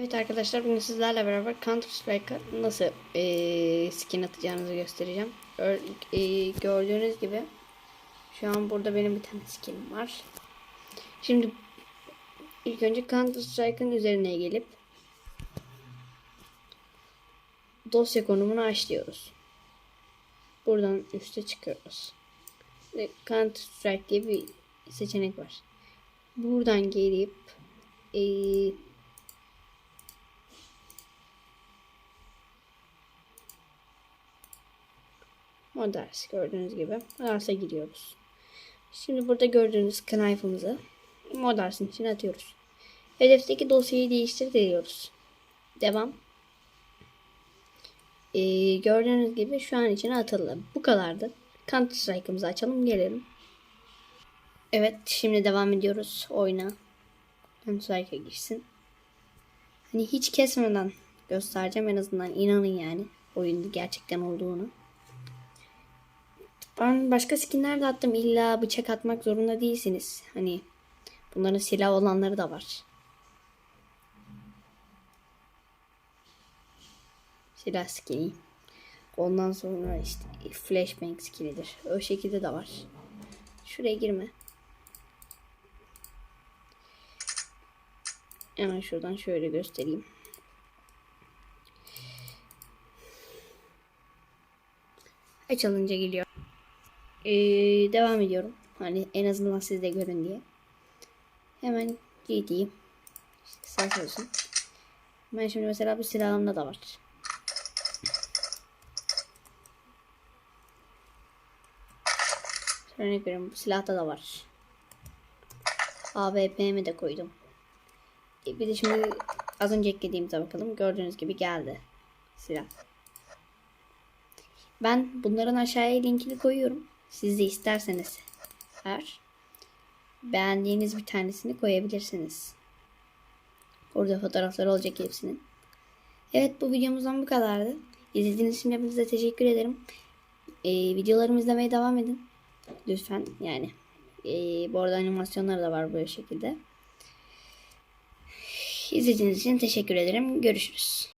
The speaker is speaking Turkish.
Evet arkadaşlar bugün sizlerle beraber Counter Strike'a nasıl eee, skin atacağınızı göstereceğim. Gör- eee, gördüğünüz gibi şu an burada benim bir tane skinim var. Şimdi ilk önce Counter Strike'ın üzerine gelip dosya konumunu açlıyoruz. Buradan üste çıkıyoruz. Ve Counter Strike diye bir seçenek var. Buradan gelip eee Models gördüğünüz gibi. Models'e giriyoruz. Şimdi burada gördüğünüz knife'ımızı Models'in içine atıyoruz. Hedefteki dosyayı değiştir diyoruz. Devam. Ee, gördüğünüz gibi şu an içine atıldı. Bu kadardı. Counter Strike'ımızı açalım gelelim. Evet şimdi devam ediyoruz oyuna. Counter Strike'a girsin. Hani hiç kesmeden göstereceğim en azından inanın yani oyunda gerçekten olduğunu. Ben başka skinler de attım. İlla bıçak atmak zorunda değilsiniz. Hani bunların silah olanları da var. Silah skini. Ondan sonra işte flashbang skinidir. O şekilde de var. Şuraya girme. Hemen şuradan şöyle göstereyim. Açılınca geliyor. Ee, devam ediyorum. Hani en azından siz de görün diye. Hemen gideyim. İşte sağ olsun. Ben şimdi mesela bu silahımda da var. Örnek veriyorum bu silahta da var. AWP'mi de koydum. E, bir de şimdi az önce eklediğimize bakalım. Gördüğünüz gibi geldi. Silah. Ben bunların aşağıya linkini koyuyorum. Siz de isterseniz eğer beğendiğiniz bir tanesini koyabilirsiniz. Orada fotoğrafları olacak hepsinin. Evet bu videomuzdan bu kadardı. İzlediğiniz için hepinize teşekkür ederim. Ee, videolarımı izlemeye devam edin. Lütfen yani. Ee, bu arada animasyonları da var böyle şekilde. İzlediğiniz için teşekkür ederim. Görüşürüz.